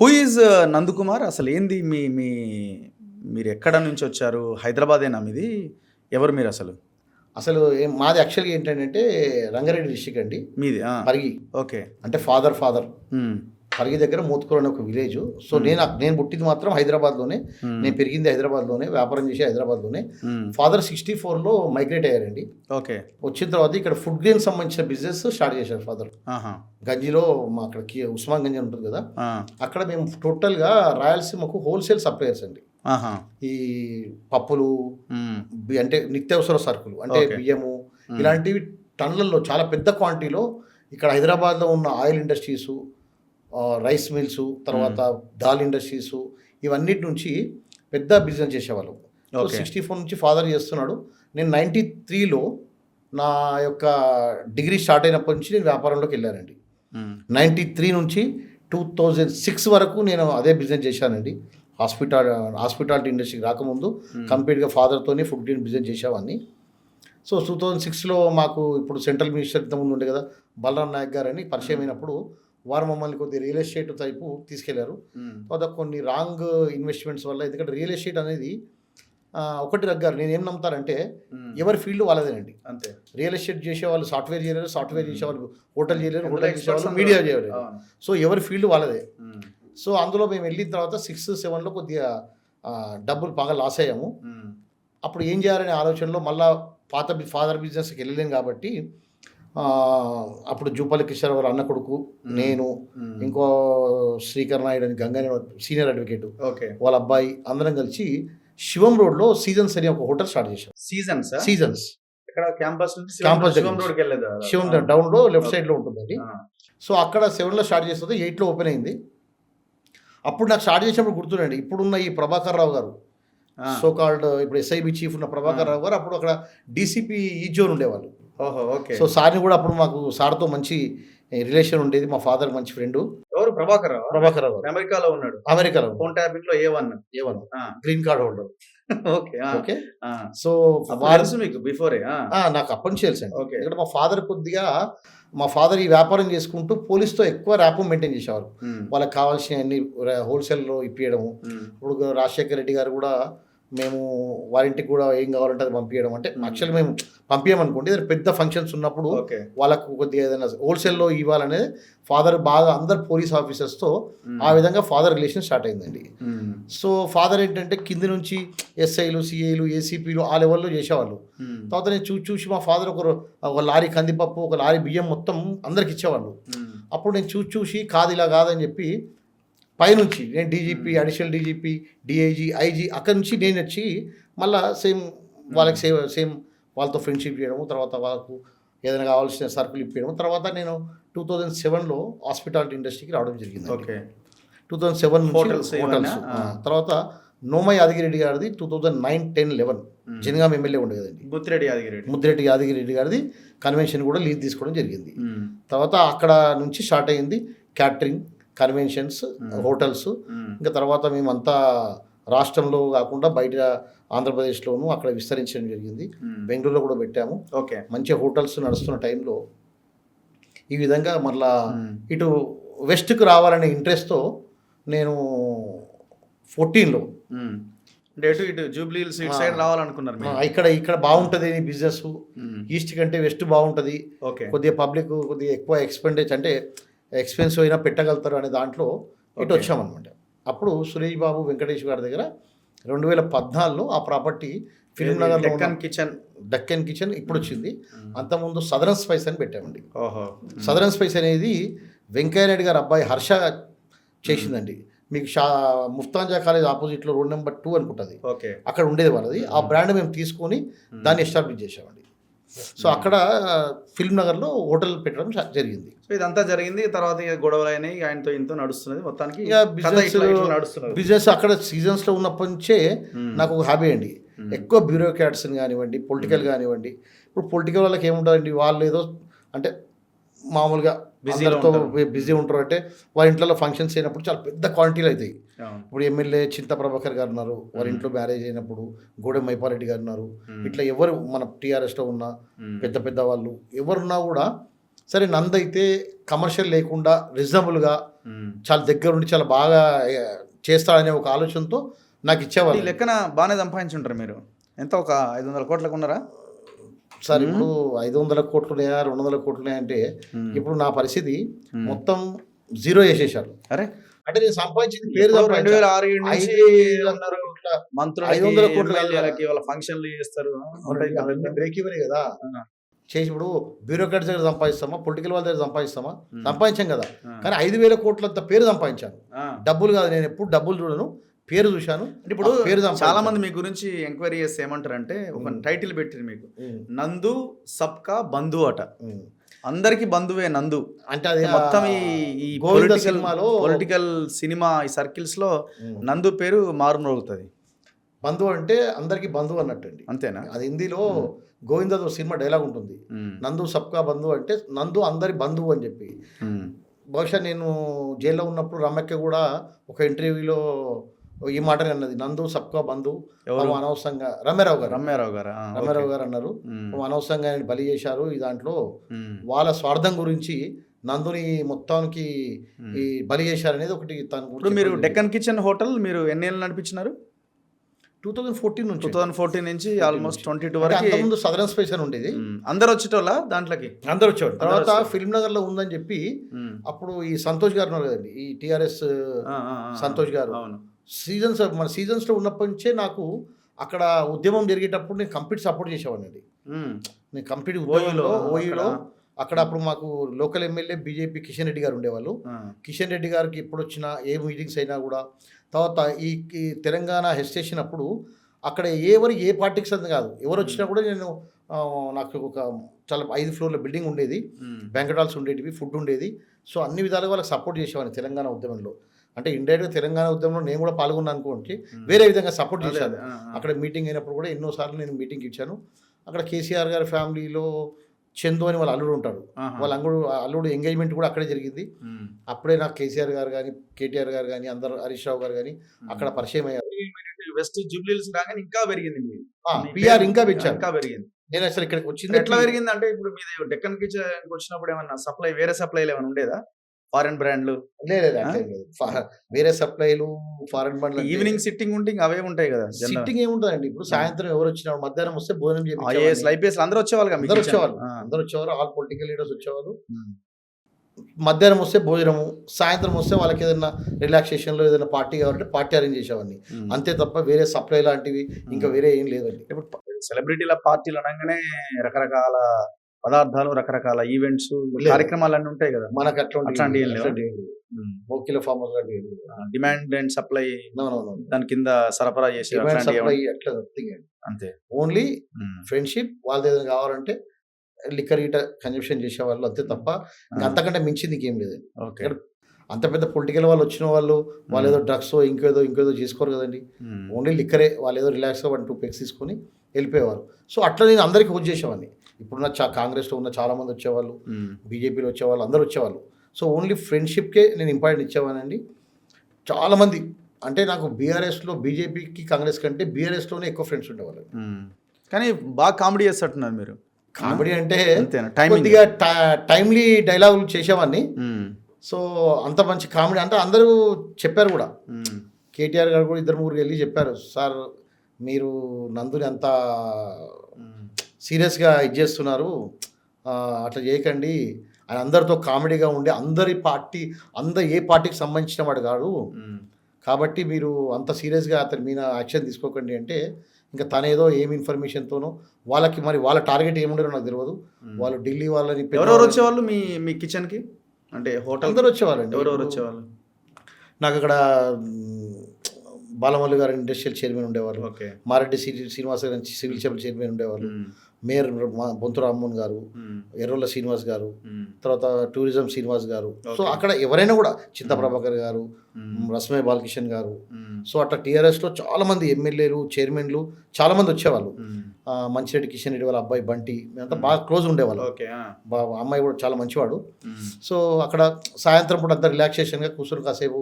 Who is Nandakumar అసలు ఏంది మీ మీ మీరు ఎక్కడ నుంచి వచ్చారు? హైదరాబాదేనా మీది? ఎవరు మీరు అసలు? అసలు ఏం- మాది యాక్చువల్గా ఏంటంటే రంగారెడ్డి డిస్టిక్ అండి. మీది ఆ, పరిగి. ఓకే. అంటే ఫాదర్ ఫాదర్. ఉమ్, పరిగి దగ్గర మూతుకూరు అనే ఒక విలేజ్. సో నేను నేను పుట్టింది మాత్రం హైదరాబాద్లోనే. నేను పెరిగింది హైదరాబాద్లోనే వ్యాపారం చేసి హైదరాబాద్లోనే. ఫాదర్ సిక్స్టీ ఫోర్లో మైగ్రేట్ అయ్యారండి. ఓకే. వచ్చిన తర్వాత ఇక్కడ ఫుడ్ గ్రెయిన్ సంబంధించిన బిజినెస్ స్టార్ట్ చేశారు ఫాదర్. గంజిలో మా అక్కడ ఉస్మాన్ గంజి ఉంటుంది కదా. అక్కడ మేము టోటల్గా రాయలసీమకు హోల్సేల్ సప్లయర్స్ అండి. ఈ పప్పులు అంటే నిత్యావసర సరుకులు అంటే. బియ్యము ఇలాంటివి టన్నులలో చాలా పెద్ద క్వాంటిటీలో ఇక్కడ హైదరాబాద్లో ఉన్న ఆయిల్ ఇండస్ట్రీస్ రైస్ మిల్స్ తర్వాత దాల్ ఇండస్ట్రీస్ ఇవన్నిటి నుంచి పెద్ద బిజినెస్ చేసేవాళ్ళు. సిక్స్టీ ఫోర్ నుంచి ఫాదర్ చేస్తున్నాడు. నేను నైంటీ త్రీలో నా యొక్క డిగ్రీ స్టార్ట్ అయినప్పటి నుంచి నేను వ్యాపారంలోకి వెళ్ళానండి. నైంటీ త్రీ నుంచి టూ థౌజండ్ సిక్స్ వరకు నేను అదే బిజినెస్ చేశానండి. హాస్పిటల్ హాస్పిటాలిటీ ఇండస్ట్రీకి రాకముందు కంప్లీట్గా ఫాదర్తోనే ఫుడ్ గ్రీన్ బిజినెస్ చేసేవాడిని. సో టూ థౌజండ్ సిక్స్లో మాకు ఇప్పుడు సెంట్రల్ మినిస్టర్ ఇంతకుముందు ఉండే కదా బలరాం నాయక్ గారు అని పరిచయం అయినప్పుడు వారు మమ్మల్ని కొద్దిగా రియల్ ఎస్టేట్ టైపు తీసుకెళ్ళారు. తర్వాత కొన్ని రాంగ్ ఇన్వెస్ట్మెంట్స్ వల్ల ఎందుకంటే రియల్ ఎస్టేట్ అనేది ఒకటి రగ్గారు. నేను ఏం నమ్ముతానంటే ఎవరి ఫీల్డ్ వాళ్ళదేనండి. అంతే. రియల్ ఎస్టేట్ చేసేవాళ్ళు సాఫ్ట్వేర్ చేయలేరు సాఫ్ట్వేర్ చేసేవాళ్ళు హోటల్ చేయలేరు హోటల్ చేసేవాళ్ళు మీడియా చేయలేరు. సో ఎవరి ఫీల్డ్ వాళ్ళదే. సో అందులో మేము వెళ్ళిన తర్వాత సిక్స్ సెవెన్లో కొద్దిగా డబ్బులు బాగా లాస్ అయ్యాము. అప్పుడు ఏం చేయాలనే ఆలోచనలో మళ్ళా పాత ఫాదర్ బిజినెస్కి వెళ్ళలేం కాబట్టి అప్పుడు జూపల్లి కిషోర్ గారు అన్న కొడుకు నేను ఇంకో శ్రీకర్ నాయుడు అని గంగాని సీనియర్ అడ్వకేట్. ఓకే. వాళ్ళ అబ్బాయి అందరం కలిసి శివం రోడ్లో సీజన్స్ అని ఒక హోటల్ స్టార్ట్ చేశాం. Seasons? Seasons. Campus Campus Shivam దగ్గర. రోడ్కి వెళ్ళేదా? శివం ఆ, డౌన్లో లెఫ్ట్ Okay. సైడ్లో ఉంటుందండి. ఆ, సో అక్కడ సెవెన్లో స్టార్ట్ చేస్తుంది ఎయిట్లో ఓపెన్ అయింది. అప్పుడు నాకు స్టార్ట్ చేసినప్పుడు గుర్తుండండి ఇప్పుడున్న ఈ ప్రభాకర్ రావు గారు. సో కాల్డ్ ఇప్పుడు ఎస్ఐబి చీఫ్ ఉన్న ప్రభాకర్ రావు గారు అప్పుడు అక్కడ డీసీపీ ఈ జోన్ ఉండేవాళ్ళు. సో సార్ని కూడా అప్పుడు మాకు సార్తో మంచి రిలేషన్ ఉండేది మా ఫాదర్ మంచి ఫ్రెండ్. ఎవరు? ప్రభాకర్ రావు ప్రభాకర్ అమెరికాలో ఉన్నాడు. అమెరికాలో. ఫోన్ ట్యాపింగ్లో ఏ వన్. ఏమన్నా green card holder okay okay. So అప్పుడు వారు తెలుసు మీకు బిఫోరే నాకు అప్పటి నుంచి తెలుసు Okay. ఎందుకంటే మా ఫాదర్ కొద్దిగా మా ఫాదర్ ఈ వ్యాపారం చేసుకుంటూ పోలీస్తో ఎక్కువ ర్యాప్ మెయింటైన్ చేసేవారు. వాళ్ళకి కావాల్సిన అన్ని హోల్సేల్లో ఇప్పించడము ఇప్పుడు రాజశేఖర రెడ్డి గారు కూడా మేము వారింటికి కూడా ఏం కావాలంటే అది పంపించడం అంటే. యాక్చువల్గా మేము పంపించమనుకోండి ఏదైనా పెద్ద ఫంక్షన్స్ ఉన్నప్పుడు ఓకే. వాళ్ళకు కొద్దిగా ఏదైనా హోల్సేల్లో ఇవ్వాలనేది ఫాదర్ బాగా అందరు పోలీస్ ఆఫీసర్స్తో ఆ విధంగా ఫాదర్ రిలేషన్ స్టార్ట్ అయిందండి. సో ఫాదర్ ఏంటంటే కింది నుంచి ఎస్ఐలు సిఐలు ఏసీపీలు ఆ లెవెల్లో చేసేవాళ్ళు. తర్వాత నేను చూసి చూసి మా ఫాదర్ ఒక ఒక లారీ కందిపప్పు ఒక లారీ బియ్యం మొత్తం అందరికి ఇచ్చేవాళ్ళు. అప్పుడు నేను చూసి చూసి కాదు ఇలా కాదని చెప్పి పైనుంచి నేను DGP additional DGP DIG IG అక్కడి నుంచి నేను వచ్చి మళ్ళా సేమ్ వాళ్ళకి సేమ్ సేమ్ వాళ్ళతో ఫ్రెండ్షిప్ చేయడము తర్వాత వాళ్ళకు ఏదైనా కావాల్సిన సరుకులు ఇప్పించడం తర్వాత నేను టూ థౌజండ్ సెవెన్లో హాస్పిటాలిటీ ఇండస్ట్రీకి రావడం జరిగింది okay. Two thousand seven? Hotels ఆ. తర్వాత నోమై యాదగిరెడ్డి గారిది two thousand nine ten eleven. Jangaon MLA ఉండే కదండి. బుత్తిరెడ్డి యాదగిరెడ్డి. ముద్దిరెడ్డి యాదగిరెడ్డి గారిది కన్వెన్షన్ కూడా లీజ్ తీసుకోవడం జరిగింది. తర్వాత అక్కడ నుంచి స్టార్ట్ అయింది క్యాటరింగ్. కన్వెన్షన్స్ హోటల్స్ ఇంకా తర్వాత మేమంతా రాష్ట్రంలో కాకుండా బయట ఆంధ్రప్రదేశ్లోను అక్కడ విస్తరించడం జరిగింది. బెంగళూరులో కూడా పెట్టాము. ఓకే. మంచి హోటల్స్ నడుస్తున్న టైంలో ఈ విధంగా మళ్ళా ఇటు వెస్ట్కి రావాలనే ఇంట్రెస్ట్తో నేను ఫోర్టీన్లో అంటే ఇటు జూబ్లీ ఇటు సైడ్ రావాలనుకున్నారు ఇక్కడ ఇక్కడ బాగుంటుంది బిజినెస్. ఈస్ట్ కంటే వెస్ట్ బాగుంటుంది. ఓకే. కొద్దిగా పబ్లిక్ కొద్దిగా ఎక్కువ ఎక్స్పెండిచర్ అంటే ఎక్స్పెన్సివ్ అయినా పెట్టగలుగుతారు అనే దాంట్లో ఇటు. వచ్చామన్నమాట. అప్పుడు సురేష్ బాబు వెంకటేష్ గారి దగ్గర రెండు వేల పద్నాలుగులో ఆ ప్రాపర్టీ ఫిల్మ్ ఉన్న డెక్కన్ కిచెన్. డక్కన్ కిచెన్ ఇప్పుడు వచ్చింది. అంతకుముందు సదరన్ స్పైస్ అని పెట్టామండి. ఓహో. సదరన్ స్పైస్ అనేది వెంకయ్యనాయుడు గారి అబ్బాయి హర్ష చేసిందండి. మీకు షా ముఫ్తాంజా కాలేజ్ ఆపోజిట్లో రోడ్ నెంబర్ టూ అనుకుంటుంది. ఓకే. అక్కడ ఉండేది వాళ్ళది. ఆ బ్రాండ్ మేము తీసుకొని దాన్ని ఎస్టాబ్లిష్ చేసామండి సో అక్కడ ఫిల్మ్ నగర్లో హోటల్ పెట్టడం జరిగింది. సో ఇదంతా జరిగింది తర్వాత ఇక గొడవలు అయినాయి ఆయనతో ఇంతో నడుస్తున్నది. మొత్తానికి నడుస్తున్నది. బిజినెస్ అక్కడ సీజన్స్లో ఉన్నప్పటి నుంచే నాకు ఒక హ్యాబీ అండి. ఎక్కువ బ్యూరోక్రాట్స్ని కానివ్వండి పొలిటికల్ కానివ్వండి. ఇప్పుడు పొలిటికల్ వాళ్ళకి ఏముంటుందండి? వాళ్ళు ఏదో అంటే మామూలుగా ఉంటారు. బిజీ ఉంటారు అంటే వాళ్ళ ఇంట్లో ఫంక్షన్స్ అయినప్పుడు చాలా పెద్ద క్వాంటిటీలు అవుతాయి. ఇప్పుడు ఎమ్మెల్యే చింత ప్రభాకర్ గారు ఉన్నారు వారి ఇంట్లో మ్యారేజ్ అయినప్పుడు గూడెం మైపారెడ్డి గారు ఉన్నారు. ఇట్లా ఎవరు మన టీఆర్ఎస్లో ఉన్న. పెద్ద పెద్ద వాళ్ళు ఎవరున్నా కూడా సరే నందైతే కమర్షియల్ లేకుండా రీజనబుల్గా. చాలా దగ్గర ఉండి చాలా బాగా చేస్తాడనే ఒక ఆలోచనతో నాకు ఈ ఇచ్చేవాళ్ళు లెక్కన బాగానే సంపాదించుంటారు మీరు ఎంత ఒక ఐదు వందల కోట్లకు ఉన్నారా సార్ ఇప్పుడు ఐదు వందల కోట్లు ఉన్నాయా రెండు వందల కోట్లు ఉన్నాయా అంటే ఇప్పుడు నా పరిస్థితి మొత్తం జీరో చేసేసారు అరే అంటే నేను సంపాదించింది పేరు రెండు వేల. ఆరు కోట్ల మంత్రులు ఐదు వందల కోట్ల ఫంక్షన్లు చేస్తారు. అవన్నీ బ్రేక్ ఇవ్వని కదా. చేసి ఇప్పుడు బ్యూరోక్రాట్స్ దగ్గర సంపాదిస్తామా పొలిటికల్ వాళ్ళ దగ్గర సంపాదిస్తామా. సంపాదించాం కదా. కానీ ఐదు వేల కోట్లంత పేరు సంపాదించాను. డబ్బులు కాదు నేను ఎప్పుడు డబ్బులు చూడను పేరు చూశాను. అంటే ఇప్పుడు పేరు చాలా. మంది మీ గురించి ఎంక్వైరీ చేస్తే ఏమంటారంటే ఒక. టైటిల్ పెట్టిరు మీకు. నందు సబ్కా బంధు అట. అందరికి బంధువే నందు. అంటే అది మొత్తం ఈ గోవింద సినిమాలో పొలిటికల్ సినిమా ఈ సర్కిల్స్లో నందు పేరు మారుమ్రోగుతుంది. బంధువు అంటే అందరికి బంధువు అన్నట్టు అండి అంతేనా? అది హిందీలో గోవిందతో సినిమా డైలాగ్ ఉంటుంది. నందు సబ్కా బంధువు అంటే నందు అందరి బంధువు అని చెప్పి. బహుశా నేను జైల్లో ఉన్నప్పుడు రమ్యక్క కూడా ఒక ఇంటర్వ్యూలో ఈ మాట అన్నది నందు సబ్కా బంధు అనవసరంగా రమ్యారావు గారు రమ్యారావు గారా రమ్యారావు. గారు అన్నారు అనవసరంగా బలి చేశారు ఈ దాంట్లో. వాళ్ళ స్వార్థం గురించి నందుని మొత్తానికి. ఈ బలి చేశారనేది ఒకటి తను ఇప్పుడు మీరు డెక్కన్ కిచెన్ హోటల్ మీరు ఎన్ని ఏళ్ళు నడిపించినారు టూ థౌజండ్ ఫోర్టీన్ నుంచి టూ థౌసండ్ ఫోర్టీన్ నుంచి ఆల్మోస్ట్ ట్వంటీ టూ వరకు అంతకుముందు సదరన్ స్పేస్ అని ఉండేది. అందరు వచ్చేటోళ్ళ దాంట్లోకి అందరు వచ్చేవాడు తర్వాత. ఫిల్మ్ నగర్లో ఉందని చెప్పి. అప్పుడు ఈ సంతోష్ గారు ఉన్నారు కదండి ఈ టిఆర్ఎస్. సంతోష్ గారు. అవును సీజన్స్ మన సీజన్స్లో ఉన్నప్పటి నుంచే నాకు అక్కడ ఉద్యమం జరిగేటప్పుడు నేను కంప్లీట్ సపోర్ట్ చేసేవాడిని అండి ఉమ్. నేను కంప్లీట్ ఓయూలో, ఓయూలో అక్కడ. అప్పుడు మాకు local MLA BJP Kishan Reddy గారు ఉండేవాళ్ళు. కిషన్ రెడ్డి గారికి ఎప్పుడు వచ్చినా ఏ మీటింగ్స్ అయినా కూడా తర్వాత ఈ తెలంగాణ హెస్టేషన్ అప్పుడు అక్కడ ఎవరు ఏ పార్టీకి సంది కాదు ఎవరు వచ్చినా కూడా నేను నాకు ఒక చాలా ఐదు ఫ్లోర్ల బిల్డింగ్ ఉండేది ఉమ్. బ్యాంకెట్ హాల్స్ ఉండేటివి ఫుడ్ ఉండేది సో అన్ని విధాలుగా వాళ్ళకి సపోర్ట్ చేసేవాడిని తెలంగాణ ఉద్యమంలో అంటే ఇండైరెక్ట్గా తెలంగాణ ఉద్యమంలో నేను కూడా పాల్గొన్నాను అనుకోండి. వేరే విధంగా సపోర్ట్ చేశాను. అక్కడ మీటింగ్ అయినప్పుడు కూడా ఎన్నోసార్లు నేను మీటింగ్ ఇచ్చాను. అక్కడ కేసీఆర్ గారి ఫ్యామిలీలో చందు అని వాళ్ళ అల్లుడు ఉంటాడు. వాళ్ళ అంగుడు అల్లుడు ఎంగేజ్మెంట్ కూడా అక్కడే జరిగింది. అప్పుడే నాకు కేసీఆర్ గారు కానీ కేటీఆర్ గారు కానీ అందరు హరీష్ రావు గారు కానీ అక్కడ పరిచయం అయ్యారు. వెస్ట్ జూబ్లీస్ రాగానే ఇంకా పెరిగింది పిఆర్ ఇంకా పెంచారు. ఇంకా పెరిగింది. నేను అసలు ఇక్కడికి వచ్చింది ఎట్లా పెరిగింది అంటే ఇప్పుడు మీది డెక్కన్ కిచెన్ వచ్చినప్పుడు ఏమన్నా సప్లై వేరే సప్లైలు ఏమైనా ఉండేదా? ఫారెన్ బ్రాండ్లు? లేదు వేరే సప్లైలు ఫారెన్ బండ్లు ఈవినింగ్ సిట్టింగ్ ఉంటే ఇంకా అవే ఉంటాయి కదా సిట్టింగ్ ఏముంటుందండి. ఇప్పుడు సాయంత్రం ఎవరు వచ్చినా మధ్యాహ్నం వస్తే భోజనం. ఐపీఎస్ అందరూ వచ్చేవాళ్ళు అందరూ? వచ్చేవాళ్ళు. అందరూ వచ్చేవారు. ఆల్ పొలిటికల్ లీడర్స్ వచ్చేవారు ఉమ్. మధ్యాహ్నం వస్తే భోజనము సాయంత్రం వస్తే వాళ్ళకి ఏదైనా రిలాక్సేషన్లో ఏదైనా పార్టీ కావాలంటే పార్టీ అరేంజ్ చేసేవాడిని. అంతే తప్ప వేరే సప్లై లాంటివి ఇంకా వేరే ఏం లేదండి. ఇప్పుడు సెలబ్రిటీల పార్టీలు అనగానే రకరకాల పదార్థాలు రకరకాల ఈవెంట్స్. కార్యక్రమాలు అన్నీ ఉంటాయి కదా. మనకు అట్లాంటి ఫామ్. Demand and supply. దాని కింద సరఫరా చేసే అంతే. ఓన్లీ. ఫ్రెండ్షిప్ వాళ్ళది ఏదైనా కావాలంటే లిక్కర్ ఈట కన్జంప్షన్ చేసేవాళ్ళు అంతే తప్ప అంతకంటే మించింది ఇంకేం లేదు. ఓకే. అంత పెద్ద పొలిటికల్ వాళ్ళు వచ్చిన వాళ్ళు వాళ్ళు ఏదో డ్రగ్స్ ఇంకేదో ఇంకేదో చేసుకోరు కదండి. ఓన్లీ లిక్కరే వాళ్ళు ఏదో రిలాక్స్గా వన్ టూ పెక్స్ తీసుకొని వెళ్ళిపోయేవారు. సో అట్లా నేను అందరికీ హోస్ట్ చేసేవాడిని. ఇప్పుడున్న చా కాంగ్రెస్లో ఉన్న చాలా మంది వచ్చేవాళ్ళు. బీజేపీలో వచ్చేవాళ్ళు అందరూ వచ్చేవాళ్ళు. సో ఓన్లీ ఫ్రెండ్షిప్కే నేను ఇంపార్టెంట్ ఇచ్చేవానండి. చాలామంది అంటే నాకు బీఆర్ఎస్లో బీజేపీకి కాంగ్రెస్ కంటే బీఆర్ఎస్లోనే ఎక్కువ ఫ్రెండ్స్ ఉండేవాళ్ళు. కానీ బాగా కామెడీ చేస్తున్నారు మీరు. కామెడీ అంటే కొద్దిగా టైమ్లీ డైలాగులు చేసేవాడిని. సో అంత మంచి కామెడీ అంటే అందరూ చెప్పారు కూడా. కేటీఆర్ గారు కూడా ఇద్దరు ముగ్గురు వెళ్ళి చెప్పారు సార్ మీరు నందుని అంత సీరియస్గా ఇది చేస్తున్నారు. అట్లా చేయకండి. ఆయన అందరితో కామెడీగా ఉండి అందరి పార్టీ అందరు ఏ పార్టీకి సంబంధించిన వాడు కాదు కాబట్టి మీరు అంత సీరియస్గా అతని మీద యాక్షన్ తీసుకోకండి అంటే ఇంకా తనేదో ఏం ఇన్ఫర్మేషన్తోనో వాళ్ళకి మరి వాళ్ళ టార్గెట్ ఏముండరో నాకు తెలియదు. వాళ్ళు ఢిల్లీ వాళ్ళని ఎవరెవరు వచ్చేవాళ్ళు మీ మీ కిచెన్కి అంటే హోటల్? అందరూ వచ్చేవాళ్ళండి. ఎవరెవరు వచ్చేవాళ్ళు? నాకు అక్కడ బాలమల్లి గారు ఇండస్ట్రియల్ చైర్మన్ ఉండేవారు ఓకే. మారెడ్డి శ్రీ శ్రీనివాస గారు సివిల్ చైర్మన్ ఉండేవారు మేయర్ బొంతు రామ్మోహన్ గారు ఎర్రోళ్ళ శ్రీనివాస్ గారు తర్వాత టూరిజం శ్రీనివాస్ గారు. సో. అక్కడ ఎవరైనా కూడా చింత ప్రభాకర్ గారు రస్మయ్య బాలకిషన్ గారు. సో అట్లా టీఆర్ఎస్లో చాలా మంది ఎమ్మెల్యేలు చైర్మన్లు చాలా మంది వచ్చేవాళ్ళు మంచిరెడ్డి కిషన్ రెడ్డి వాళ్ళ అబ్బాయి బంటి మేమంతా బాగా క్లోజ్ ఉండేవాళ్ళం. ఓకే బా అమ్మాయి కూడా చాలా మంచివాడు. సో అక్కడ సాయంత్రం పూట అంతా రిలాక్సేషన్గా కూర్చొని కాసేపు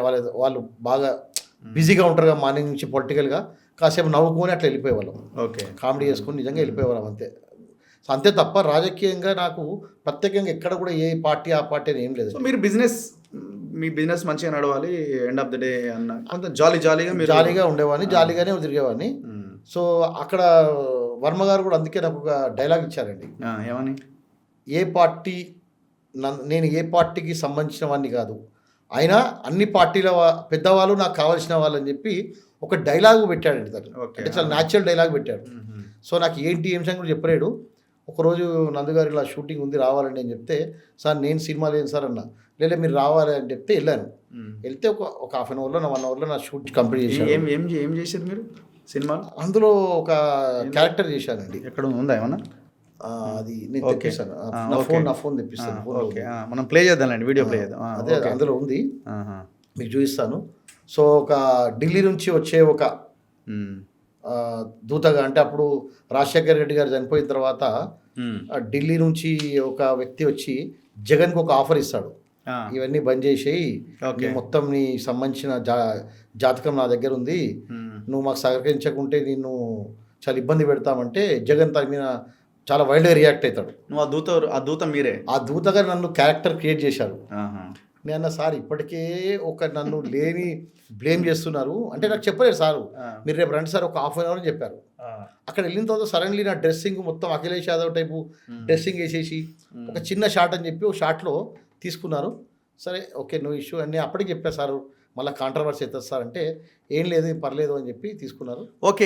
వాళ్ళ వాళ్ళు బాగా బిజీగా ఉంటారు మార్నింగ్ నుంచి పొలిటికల్గా. కాసేపు నవ్వుకొని అట్లా వెళ్ళిపోయేవాళ్ళం. ఓకే. కామెడీ చేసుకొని నిజంగా వెళ్ళిపోయేవాళ్ళం అంతే. సో అంతే తప్ప రాజకీయంగా నాకు ప్రత్యేకంగా ఎక్కడ కూడా ఏ పార్టీ ఆ పార్టీ అని ఏం లేదు. సో మీరు బిజినెస్ మీ బిజినెస్ మంచిగా నడవాలి ఎండ్ ఆఫ్ ద డే అన్న కొంత జాలీ జాలీగా మీరు జాలీగా ఉండేవాడిని జాలీగానే తిరిగేవాడిని. సో అక్కడ వర్మ గారు కూడా అందుకే నాకు ఒక డైలాగ్ ఇచ్చారండి. ఏమని? ఏ పార్టీ నేను ఏ పార్టీకి సంబంధించిన వాడిని కాదు. అయినా అన్ని పార్టీల పెద్దవాళ్ళు నాకు కావాల్సిన వాళ్ళు అని చెప్పి ఒక డైలాగ్ పెట్టాడండి తను. అంటే చాలా న్యాచురల్ డైలాగ్ పెట్టాడు. సో నాకు ఏంటి ఏం సంగతి కూడా చెప్పలేడు. ఒకరోజు నందుగారు ఇలా షూటింగ్ ఉంది రావాలండి అని చెప్తే సార్ నేను సినిమా లేను సార్ అన్న. లేదా మీరు రావాలి అని చెప్తే వెళ్ళాను. వెళ్తే ఒక ఒక హాఫ్ అన్ అవర్లో నా వన్ అవర్లో నా షూట్ కంప్లీట్ చేశాను ఏం ఏం ఏం చేశారు మీరు సినిమాలో? అందులో ఒక క్యారెక్టర్ చేశానండి. ఎక్కడ ఉందా ఏమన్నా? అది నేను. తెప్పిస్తాను. నా. ఫోన్ నా ఫోన్ తెప్పిస్తాను. మనం ప్లే చేద్దాంలేండి వీడియో ప్లే చేద్దాం. అదే. అందులో ఉంది. మీకు చూపిస్తాను. సో ఒక ఢిల్లీ నుంచి వచ్చే ఒక దూతగా అంటే అప్పుడు రాజశేఖర్ రెడ్డి గారు చనిపోయిన తర్వాత ఢిల్లీ నుంచి ఒక వ్యక్తి వచ్చి జగన్కి ఒక ఆఫర్ ఇస్తాడు. ఇవన్నీ బంద్ చేసేయి. మొత్తం నీ సంబంధించిన జా జాతకం నా దగ్గర ఉంది. నువ్వు మాకు సహకరించకుంటే నిన్ను చాలా ఇబ్బంది పెడతామంటే జగన్ తన మీద చాలా వైల్డ్గా రియాక్ట్ అవుతాడు. నువ్వు ఆ దూత ఆ దూత మీరే? ఆ దూతగా నన్ను క్యారెక్టర్ క్రియేట్ చేశారు. నేను అన్న సార్ ఇప్పటికే ఒక నన్ను లేని బ్లేమ్ చేస్తున్నారు అంటే నాకు చెప్పలేదు సారు. మీరు రేపు రండి సార్ ఒక హాఫ్ అన్ అవర్ అని చెప్పారు. అక్కడ వెళ్ళిన తర్వాత సడన్లీ నా డ్రెస్సింగ్ మొత్తం అఖిలేష్ యాదవ్ టైపు మ్మ్. డ్రెస్సింగ్ వేసేసి మ్మ్. ఒక చిన్న షాట్ అని చెప్పి ఒక షాట్లో తీసుకున్నారు సరే ఓకే నో ఇష్యూ అని అప్పటికి చెప్పారు సార్ మళ్ళీ కాంట్రవర్సీ అవుతుంది సార్ అంటే ఏం లేదు పర్లేదు అని చెప్పి తీసుకున్నారు ఓకే